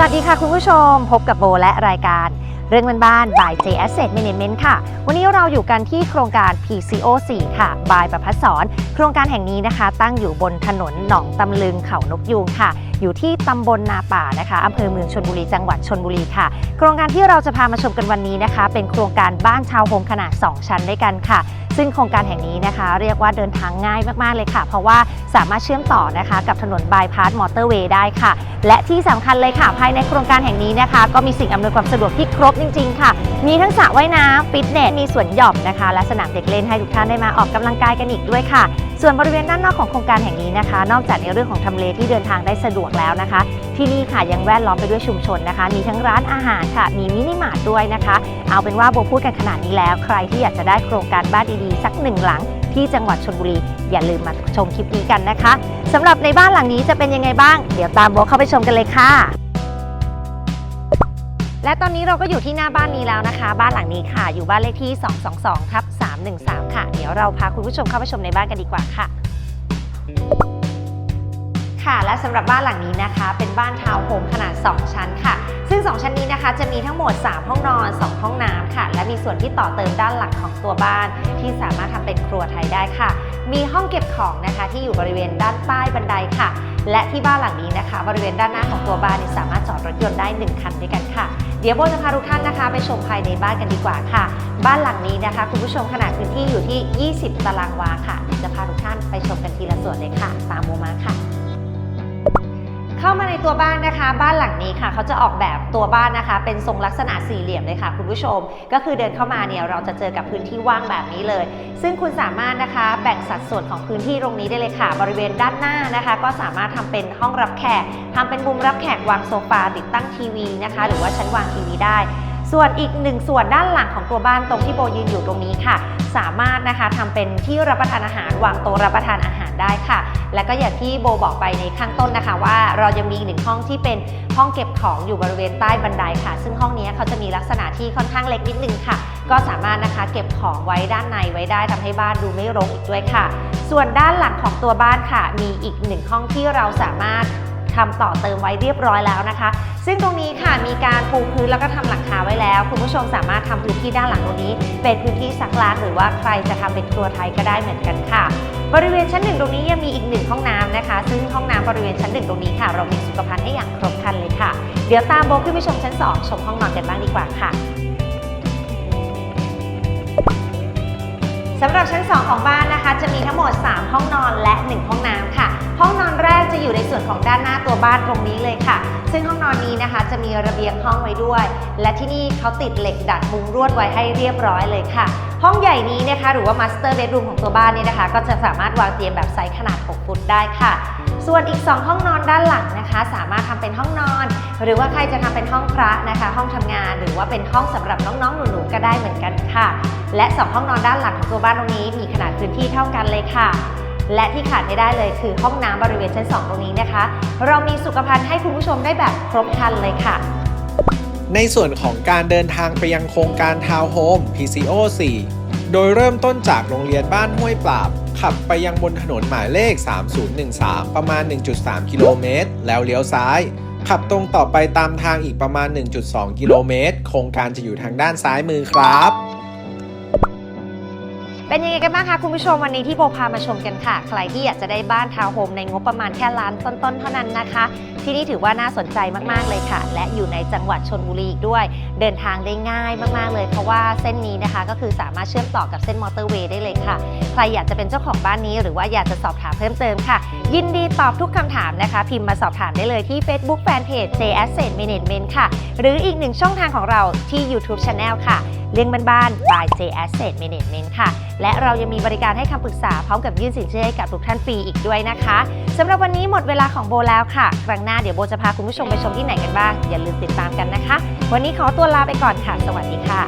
สวัสดีค่ะคุณผู้ชม พบกับโบและรายการ เรื่องบ้านๆ by J Asset Management ค่ะ วันนี้เราอยู่กันที่โครงการ PCO 4 ค่ะ บายประพัฒสอนโครงการแห่งนี้นะคะ ตั้งอยู่บนถนนหนองตำลึงเขานกยูงค่ะ อยู่ที่ตำบลนาป่านะคะอำเภอเมืองชนบุรีจังหวัดชนบุรีค่ะ โครงการที่เราจะพามาชมกันวันนี้นะคะ เป็นโครงการบ้านชาวโฮมขนาด 2 ชั้นด้วยกันค่ะ ซึ่งโครงการแห่งนี้นะคะ เรียกว่าเดินทางง่ายมากๆเลยค่ะ เพราะว่าสามารถเชื่อมต่อนะคะ กับถนนบายพาสมอเตอร์เวย์ได้ค่ะ และที่สำคัญเลยค่ะ ภายในโครงการแห่งนี้นะคะ ก็มีสิ่งอำนวยความสะดวกที่ครบจริง ๆ ค่ะ มีทั้งสระว่ายน้ำฟิตเนสมีสวนหย่อมนะคะ และสนามเด็กเล่นให้ทุกท่านได้มาออกกำลังกายกันอีกด้วยค่ะ ส่วนบริเวณด้านนอกของโครงการแห่งนี้นะคะ นอกจากในเรื่องของทำเลที่เดินทางได้สะดวกแล้วนะคะ ที่นี่ค่ะยังแวดล้อมไปด้วยชุมชนนะคะ มีทั้งร้านอาหารค่ะ มีมินิมาร์ทด้วยนะคะ เอาเป็นว่าโบพูดกันขนาดนี้แล้ว ใครที่อยากจะได้โครงการบ้านดีๆสักหนึ่งหลังที่จังหวัดชลบุรี อย่าลืมมาชมคลิปนี้กันนะคะสำหรับในบ้านหลังนี้จะเป็นยังไงบ้าง เดี๋ยวตามโบเข้าไปชมกันเลยค่ะและตอนนี้เราก็อยู่ที่หน้าบ้านนี้แล้วนะคะ บ้านหลังนี้ค่ะ อยู่บ้านเลขที่ 222ทับ 313 ค่ะ เดี๋ยวเราพาคุณผู้ชมเข้าไปชมในบ้านกันดีกว่าค่ะ ค่ะ และสำหรับบ้านหลังนี้นะคะ เป็นบ้านทาวน์โฮมขนาด 2 ชั้นค่ะ ซึ่ง 2 ชั้นนี้นะคะ จะมีทั้งหมด 3 ห้องนอน 2 ห้องน้ำค่ะ และมีส่วนที่ต่อเติมด้านหลังของตัวบ้าน ที่สามารถทำเป็นครัวไทยได้ค่ะ มีห้องเก็บของนะคะที่อยู่บริเวณด้านใต้บันไดค่ะ และที่บ้านหลังนี้นะคะ บริเวณด้านหน้าของตัวบ้านสามารถจอดรถยนต์ได้ 1 คันด้วยกันค่ะ เดี๋ยวโบจะพาทุกท่านนะคะ ไปชมภายในบ้านกันดีกว่าค่ะ บ้านหลังนี้นะคะ คุณผู้ชมขนาดพื้นที่อยู่ที่ 20 ตารางวาค่ะเดี๋ยวจะพาทุกท่านไปชมกันทีละส่วนเลยค่ะ ตามโมมาค่ะ เข้ามาในตัวบ้านนะคะ บ้านหลังนี้ค่ะเขาจะออกแบบตัวบ้านนะคะ เป็นทรงลักษณะสี่เหลี่ยมเลยค่ะคุณผู้ชม ก็คือเดินเข้ามาเนี่ยเราจะเจอกับพื้นที่ว่างแบบนี้เลย ซึ่งคุณสามารถนะคะแบ่งสัดส่วนของพื้นที่ตรงนี้ได้เลยค่ะ บริเวณด้านหน้านะคะ ก็สามารถทำเป็นห้องรับแขกทำเป็นมุมรับแขกวางโซฟาติดตั้งทีวีนะคะ หรือว่าชั้นวางทีวีได้ ส่วนอีกหนึ่งส่วนด้านหลังของตัวบ้านตรงที่โบยืนอยู่ตรงนี้ค่ะ สามารถนะคะทำเป็นที่รับประทานอาหารวางโต๊ะรับประทานอาหารได้ค่ะ และก็อย่างที่โบบอกไปในข้างต้นนะคะ ว่าเรายังมีอีกหนึ่งห้องที่เป็นห้องเก็บของอยู่บริเวณใต้บันไดค่ะ ซึ่งห้องนี้เขาจะมีลักษณะที่ค่อนข้างเล็กนิดนึงค่ะ ก็สามารถนะคะเก็บของไว้ด้านในไว้ได้ทำให้บ้านดูไม่รกอีกด้วยค่ะ ส่วนด้านหลังของตัวบ้านค่ะ มีอีกหนึ่งห้องที่เราสามารถ ทำต่อเติมไว้เรียบร้อยแล้วนะคะ ซึ่งตรงนี้ค่ะมีการปูพื้นแล้วก็ทำหลังคาไว้แล้ว คุณผู้ชมสามารถทำพื้นที่ด้านหลังตรงนี้ เป็นพื้นที่ซักล้างหรือว่าใครจะทำเป็นครัวไทยก็ได้เหมือนกันค่ะ บริเวณชั้นหนึ่งตรงนี้ยังมีอีกหนึ่งห้องน้ำนะคะ ซึ่งห้องน้ำบริเวณชั้นหนึ่งตรงนี้ค่ะเรามีสุขภัณฑ์ให้อย่างครบครันเลยค่ะ เดี๋ยวตามโบขึ้นไปชมชั้นสองชมห้องนอนกันบ้างดีกว่าค่ะสำหรับชั้น 2 ของบ้านนะคะ จะมีทั้งหมด 3 ห้องนอนและ 1 ห้องน้ำค่ะ ห้องนอนแรก จะอยู่ในส่วนของด้านหน้าตัวบ้านตรงนี้เลยค่ะ ซึ่งห้องนอนนี้นะคะ จะมีระเบียงห้องไว้ด้วย และที่นี่เขาติดเหล็กดัดมุงรวดไว้ให้เรียบร้อยเลยค่ะ ห้องใหญ่นี้นะคะ หรือว่า master bedroom ของตัวบ้านนี่ยนะคะ ก็จะสามารถวางเตียงแบบไซส์ขนาด 6 ฟุตได้ค่ะ ส่วนอีก 2 ห้องนอนด้านหลังนะคะ สามารถทำเป็นห้องนอน หรือว่าใครจะทำเป็นห้องพระนะคะ ห้องทำงานหรือว่าเป็นห้องสำหรับน้องๆหนูๆก็ได้เหมือนกันค่ะ และ 2 ห้องนอนด้านหลังของตัวบ้านตรงนี้มีขนาดพื้นที่เท่ากันเลยค่ะ และที่ขาดไม่ได้เลยคือห้องน้ำบริเวณชั้น 2 ตรงนี้นะคะ เรามีสุขภัณฑ์ให้คุณผู้ชมได้แบบครบครันเลยค่ะ ในส่วนของการเดินทางไปยังโครงการทาวน์โฮม PCO 4 โดยเริ่มต้นจากโรงเรียนบ้านห้วยปราบ ขับไปยังบนถนนหมายเลข 3013 ประมาณ 1.3 กิโลเมตร แล้วเลี้ยวซ้าย ขับตรงต่อไปตามทางอีกประมาณ 1.2 กิโลเมตร โครงการจะอยู่ทางด้านซ้ายมือครับ เป็นยังไงกันบ้างคะคุณผู้ชมวันนี้ที่โบพามาชมกันค่ะ ใครที่อยากจะได้บ้านทาวน์โฮมในงบประมาณแค่ล้านต้นๆเท่านั้นนะคะ ที่นี่ถือว่าน่าสนใจมากๆเลยค่ะ และอยู่ในจังหวัดชนบุรีอีกด้วย เดินทางได้ง่ายมากๆเลย เพราะว่าเส้นนี้นะคะก็คือสามารถเชื่อมต่อกับเส้นมอเตอร์เวย์ได้เลยค่ะ ใครอยากจะเป็นเจ้าของบ้านนี้ หรือว่าอยากจะสอบถามเพิ่มเติมค่ะ ยินดีตอบทุกคำถามนะคะ พิมพ์มาสอบถามได้เลยที่ Facebook Fanpage J Asset Management ค่ะ หรืออีกหนึ่งช่องทางของเราที่ YouTube Channel ค่ะเลี้ยงบ้านๆ by J Asset Management ค่ะ และเรายังมีบริการให้คำปรึกษาพร้อมกับยื่นสินเชื่อให้กับทุกท่านฟรีอีกด้วยนะคะสำหรับวันนี้หมดเวลาของโบแล้วค่ะ ครั้งหน้าเดี๋ยวโบจะพาคุณผู้ชมไปชมที่ไหนกันบ้างอย่าลืมติดตามกันนะคะ วันนี้ขอตัวลาไปก่อนค่ะ สวัสดีค่ะ